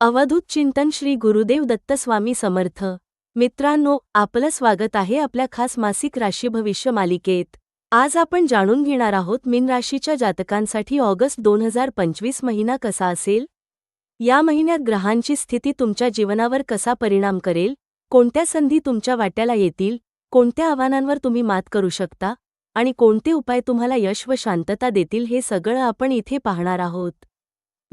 अवधूत चिंतन श्री गुरुदेव दत्तस्वामी समर्थ. मित्रांनो आपलं स्वागत आहे आपल्या खास मासिक राशी भविष्य मालिकेत. आज आपण जाणून घेणार आहोत मीन राशीच्या जातकांसाठी ऑगस्ट दोन हजार पंचवीस महिना कसा असेल? या महिन्यात ग्रहांची स्थिती तुमच्या जीवनावर कसा परिणाम करेल? कोणत्या संधी तुमच्या वाट्याला येतील? कोणत्या आव्हानांवर तुम्ही मात करू शकता? आणि कोणते उपाय तुम्हाला यश व शांतता देतील हे सगळं आपण इथे पाहणार आहोत.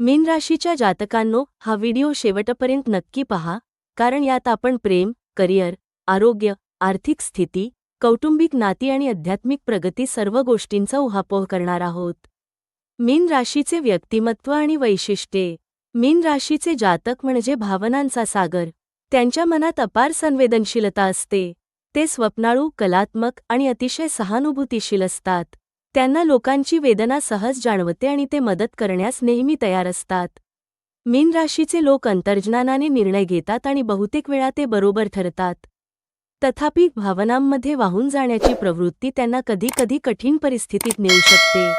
मीन राशीच्या जातकांनो हा व्हिडिओ शेवटपर्यंत नक्की पहा कारण यात आपण प्रेम करिअर आरोग्य आर्थिक स्थिती कौटुंबिक नाती आणि आध्यात्मिक प्रगती सर्व गोष्टींचा उहापोह करणार आहोत. मीन राशीचे व्यक्तिमत्व आणि वैशिष्ट्ये. मीन राशीचे जातक म्हणजे भावनांचा सागर. त्यांच्या मनात अपार संवेदनशीलता असते. ते स्वप्नाळू कलात्मक आणि अतिशय सहानुभूतीशील असतात. त्यांना लोकांची वेदना सहज जाणवते आणि ते मदत करण्यास नेहमी तयार असतात. मीन राशीचे लोक अंतर्ज्ञानाने निर्णय घेतात आणि बहुतेक वेळा ते बरोबर ठरतात. तथापि भावनांमध्ये वाहून जाण्याची प्रवृत्ती त्यांना कधीकधी कठीण परिस्थितीत नेऊ शकते.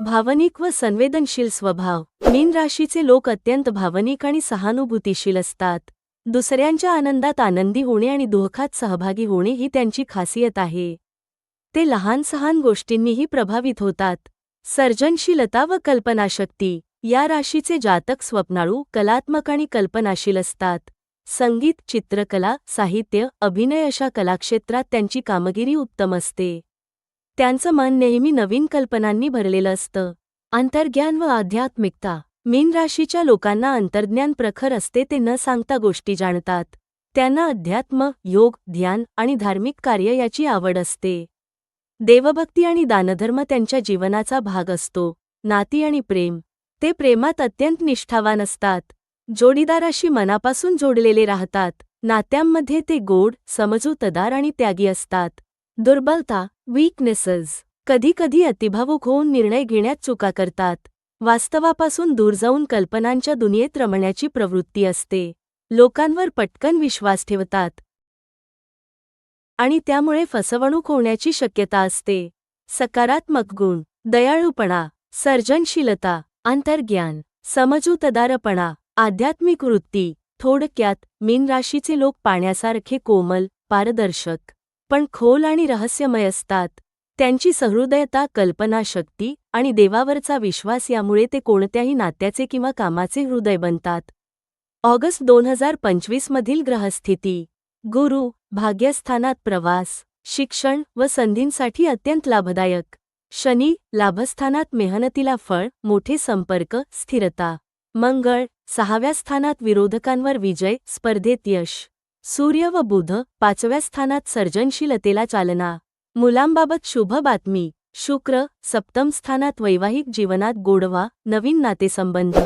भावनिक व संवेदनशील स्वभाव. मीन राशीचे लोक अत्यंत भावनिक आणि सहानुभूतीशील असतात. दुसऱ्यांच्या आनंदात आनंदी होणे आणि दुःखात सहभागी होणे ही त्यांची खासियत आहे. ते लहान सहान गोष्टींनीही प्रभावित होतात. सर्जनशीलता व कल्पनाशक्ती या राशीचे जातक स्वप्नाळू कलात्मक आणि कल्पनाशील असतात. संगीत चित्रकला साहित्य अभिनय अशा कलाक्षेत्रात त्यांची कामगिरी उत्तम असते. त्यांचं मन नेहमी नवीन कल्पनांनी भरलेलं असतं. अंतर्ज्ञान व आध्यात्मिकता. मीन राशीच्या लोकांना अंतर्ज्ञान प्रखर असते ते न सांगता गोष्टी जाणतात. त्यांना अध्यात्म योग ध्यान आणि धार्मिक कार्य याची आवड असते. देवभक्ती आणि दानधर्म त्यांच्या जीवनाचा भाग असतो. नाती आणि प्रेम ते प्रेमात अत्यंत निष्ठावान असतात. जोडीदाराशी मनापासून जोडलेले राहतात. नात्यांमध्ये ते गोड समजूतदार आणि त्यागी असतात. दुर्बलता वीकनेसेस कधीकधी अतिभावुक होऊन निर्णय घेण्यात चुका करतात. वास्तवापासून दूर जाऊन कल्पनांच्या दुनियेत रमण्याची प्रवृत्ती असते. लोकांवर पटकन विश्वास ठेवतात. आणि त्यामुळे फसवणूक होण्याची शक्यता असते. सकारात्मक गुण दयाळूपणा सर्जनशीलता अंतर्ज्ञान समजूतदारपणा आध्यात्मिक वृत्ती थोडक्यात मीन राशीचे लोक पाण्यासारखे कोमल पारदर्शक पण खोल आणि रहस्यमय असतात. त्यांची सहृदयता कल्पनाशक्ती आणि देवावरचा विश्वास यामुळे ते कोणत्याही नात्याचे किंवा कामाचे हृदय बनतात. ऑगस्ट दोन हजार पंचवीसमधील ग्रहस्थिती गुरु भाग्यस्थानात प्रवास शिक्षण व संधींसाठी अत्यंत लाभदायक. शनी लाभस्थानात मेहनतीला फळ मोठे संपर्क स्थिरता. मंगळ सहाव्या स्थानात विरोधकांवर विजय स्पर्धेत यश. सूर्य व बुध पाचव्या स्थानात सर्जनशीलतेला चालना. मुलांबाबत शुभ बातमी. शुक्र सप्तम स्थानात वैवाहिक जीवनात गोडवा नवीन नातेसंबंध.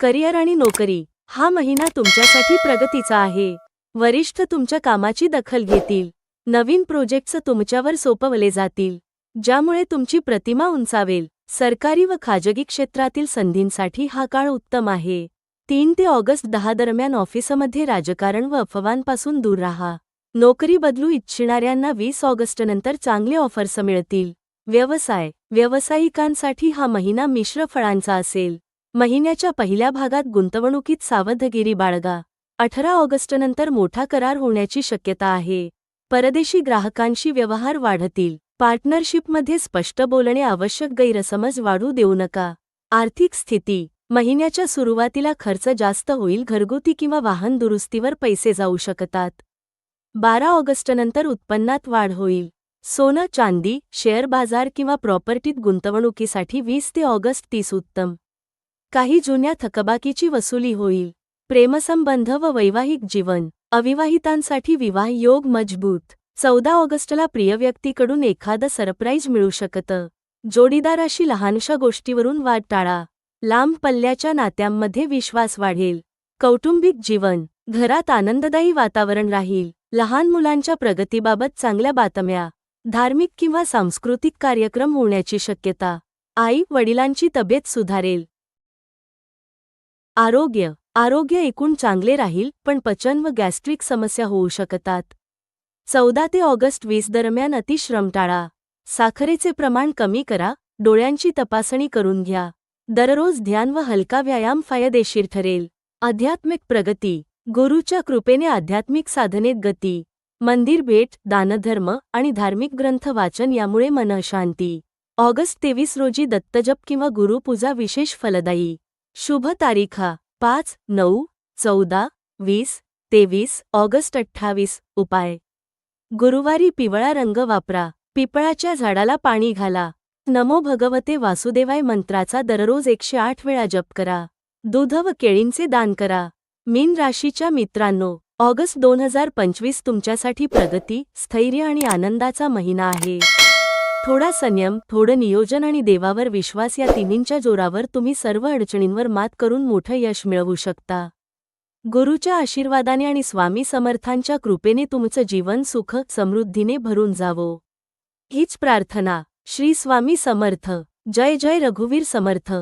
करिअर आणि नोकरी. हा महिना तुमच्यासाठी प्रगतीचा आहे. वरिष्ठ तुमच्या कामाची दखल घेतील. नवीन प्रोजेक्ट्स तुमच्यावर सोपवले जातील. ज्यामुळे तुमची प्रतिमा उंचावेल. सरकारी व खाजगी क्षेत्रातील संधींसाठी हा काळ उत्तम आहे. तीन ते ऑगस्ट दहा दरम्यान ऑफिसमध्ये राजकारण व अफवांपासून दूर राहा. नोकरी बदलू इच्छिणाऱ्यांना वीस ऑगस्टनंतर चांगले ऑफर्स मिळतील. व्यवसाय. व्यावसायिकांसाठी हा महिना मिश्र फळांचा असेल. महिन्याच्या पहिल्या भागात गुंतवणुकीत सावधगिरी बाळगा. अठरा ऑगस्टनंतर मोठा करार होण्याची शक्यता आहे. परदेशी ग्राहकांशी व्यवहार वाढतील. पार्टनरशिपमध्ये स्पष्ट बोलणे आवश्यक गैरसमज वाढू देऊ नका. आर्थिक स्थिती. महिन्याच्या सुरुवातीला खर्च जास्त होईल घरगुती किंवा वाहन दुरुस्तीवर पैसे जाऊ शकतात. बारा ऑगस्टनंतर उत्पन्नात वाढ होईल. सोनं चांदी शेअर बाजार किंवा प्रॉपर्टीत गुंतवणुकीसाठी वीस ते ऑगस्ट तीस उत्तम. काही जुन्या थकबाकीची वसुली होईल. प्रेमसंबंध व वैवाहिक जीवन. अविवाहितांसाठी विवाह योग मजबूत. चौदा ऑगस्टला प्रिय व्यक्तीकडून एखादं सरप्राईज मिळू शकतं. जोडीदाराशी लहानशा गोष्टीवरून वाद टाळा. लांब पल्ल्याच्या नात्यांमध्ये विश्वास वाढेल. कौटुंबिक जीवन. घरात आनंददायी वातावरण राहील. लहान मुलांच्या प्रगतीबाबत चांगल्या बातम्या. धार्मिक किंवा सांस्कृतिक कार्यक्रम होण्याची शक्यता. आई वडिलांची तब्येत सुधारेल. आरोग्य. आरोग्य एकूण चांगले राहील पण पचन व गॅस्ट्रिक समस्या होऊ शकतात. चौदा ते ऑगस्ट वीस दरम्यान अतिश्रम टाळा साखरेचे प्रमाण कमी करा डोळ्यांची तपासणी करून घ्या. दररोज ध्यान व हलका व्यायाम फायदेशीर ठरेल. आध्यात्मिक प्रगती. गुरुच्या कृपेने आध्यात्मिक साधनेत गती. मंदिर भेट दानधर्म आणि धार्मिक ग्रंथ वाचन यामुळे मनशांती ऑगस्ट तेवीस रोजी दत्तजप किंवा गुरुपूजा विशेष फलदायी. शुभ तारीखा पाच नऊ चौदा वीस तेवीस ऑगस्ट अठ्ठावीस उपाय. गुरुवारी पिवळा रंग वापरा पिपळाच्या झाडाला पाणी घाला. नमो भगवते वासुदेवाय मंत्राचा दररोज एकशे आठ वेळा जप करा. दूध व केळींचे दान करा. मीन राशीच्या मित्रांनो ऑगस्ट दोन हजार पंचवीस तुमच्यासाठी प्रगती स्थैर्य आणि आनंदाचा महिना आहे. थोडा संयम थोडं नियोजन आणि देवावर विश्वास या तिन्हींच्या जोरावर तुम्ही सर्व अडचणींवर मात करून मोठं यश मिळवू शकता. गुरुच्या आशीर्वादाने आणि स्वामी समर्थांच्या कृपेने तुमचं जीवन सुख समृद्धीने भरून जावो. हीच प्रार्थना. श्री स्वामी समर्थ. जय जय रघुवीर समर्थ.